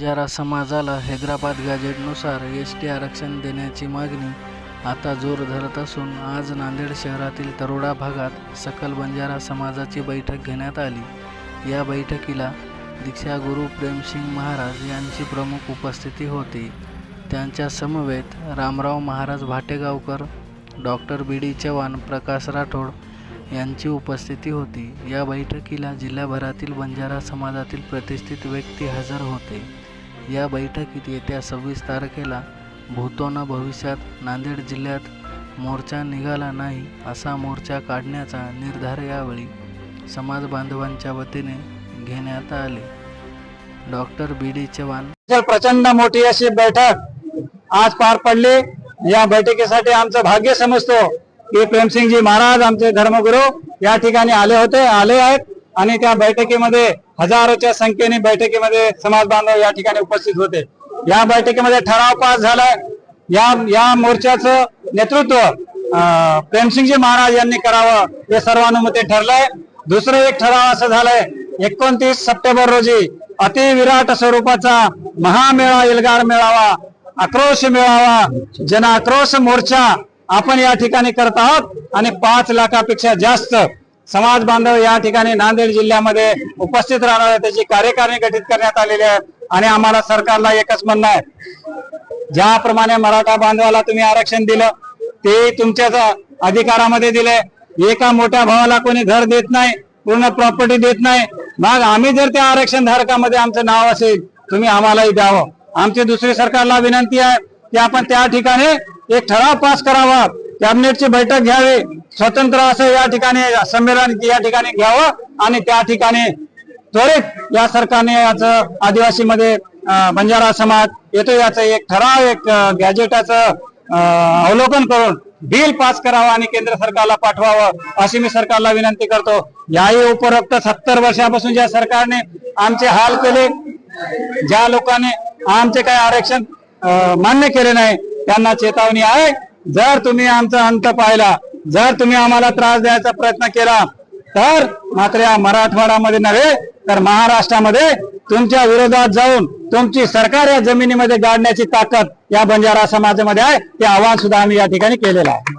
बंजारा समाजाला Hyderabad गॅजेटनुसार S T आरक्षण देण्याची मागणी आता जोर धरत असून आज नांदेड शहरातील तरोडा भागात सकल बंजारा समाजाची बैठक घेण्यात आली. या बैठकीला दीक्षागुरू प्रेमसिंग महाराज यांची प्रमुख उपस्थिती होती. त्यांच्या समवेत Ramrao Maharaj Bhategaonkar doctor B. D. Chavan Prakash Rathod यांची उपस्थिती होती. या बैठकीला जिल्हाभरातील बंजारा समाजातील प्रतिष्ठित व्यक्ती हजर होते. या बैठकीत येत्या सव्वीस तारखेला भूतोना भविष्यात नांदेड जिल्ह्यात मोर्चा निघाला नाही असा मोर्चा काढण्याचा निर्धार यावेळी समाज बांधवांच्या वतीने घेण्यात आले. Doctor B. डी. चव्हाण. प्रचंड मोठी अशी बैठक आज पार पडली या बैठकीसाठी आमचं भाग्य समजतो की प्रेमसिंगजी महाराज आमचे धर्मगुरू या ठिकाणी आले होते आले आहेत आणि त्या बैठकीमध्ये हजारोच्या संख्येने बैठकीमध्ये समाज बांधव या ठिकाणी उपस्थित होते. या बैठकीमध्ये ठराव पास झालाय या या मोर्चाचं नेतृत्व प्रेमसिंगजी महाराज यांनी करावं हे सर्वानुमते ठरलंय. दुसरं एक ठराव असं झालंय एकोणतीस सप्टेंबर रोजी अतिविराट स्वरूपाचा महामेळा एल्गार मेळावा आक्रोश मेळावा जन आक्रोश मोर्चा आपण या ठिकाणी करत आहोत आणि पाच लाखापेक्षा जास्त समाज बांधव या ठिकाणी नांदेड जिल्ह्यामध्ये उपस्थित राहणार आहे त्याची कार्यकारिणी गठीत करण्यात आलेली आहे आणि आम्हाला सरकारला एकच म्हणणं आहे. ज्याप्रमाणे मराठा बांधवाला तुम्ही आरक्षण दिलं ते तुमच्याच अधिकारामध्ये दिले. एका मोठ्या भावाला कोणी घर देत नाही पूर्ण प्रॉपर्टी देत नाही. मग आम्ही जर त्या आरक्षण धारकामध्ये आमचं नाव असेल तुम्ही आम्हालाही द्यावं. आमची दुसरी सरकारला विनंती आहे की आपण त्या ठिकाणी एक ठराव पास करावा. कॅबिनेटची बैठक घ्यावी. स्वतंत्र असं या ठिकाणी संमेलन या ठिकाणी घ्यावं आणि त्या ठिकाणी त्वरित या सरकारने याचं आदिवासीमध्ये बंजारा समाज येतो याचं एक ठराव एक गॅजेटाचं अवलोकन करून बिल पास करावं आणि केंद्र सरकारला पाठवावं अशी मी सरकारला विनंती करतो. याही उपरोक्त सत्तर वर्षापासून ज्या सरकारने आमचे हाल केले ज्या लोकांनी आमचे काही आरक्षण मान्य केले नाही त्यांना चेतावणी आहे. जर तुम्ही आमचा अंत पाहिला जर तुम्ही आम्हाला त्रास द्यायचा प्रयत्न केला तर मात्र या मराठवाड्यामध्ये नव्हे तर महाराष्ट्रामध्ये तुमच्या विरोधात जाऊन तुमची सरकार या जमिनीमध्ये गाडण्याची ताकद या बंजारा समाजामध्ये आहे ते आव्हान सुद्धा आम्ही या ठिकाणी केलेलं आहे.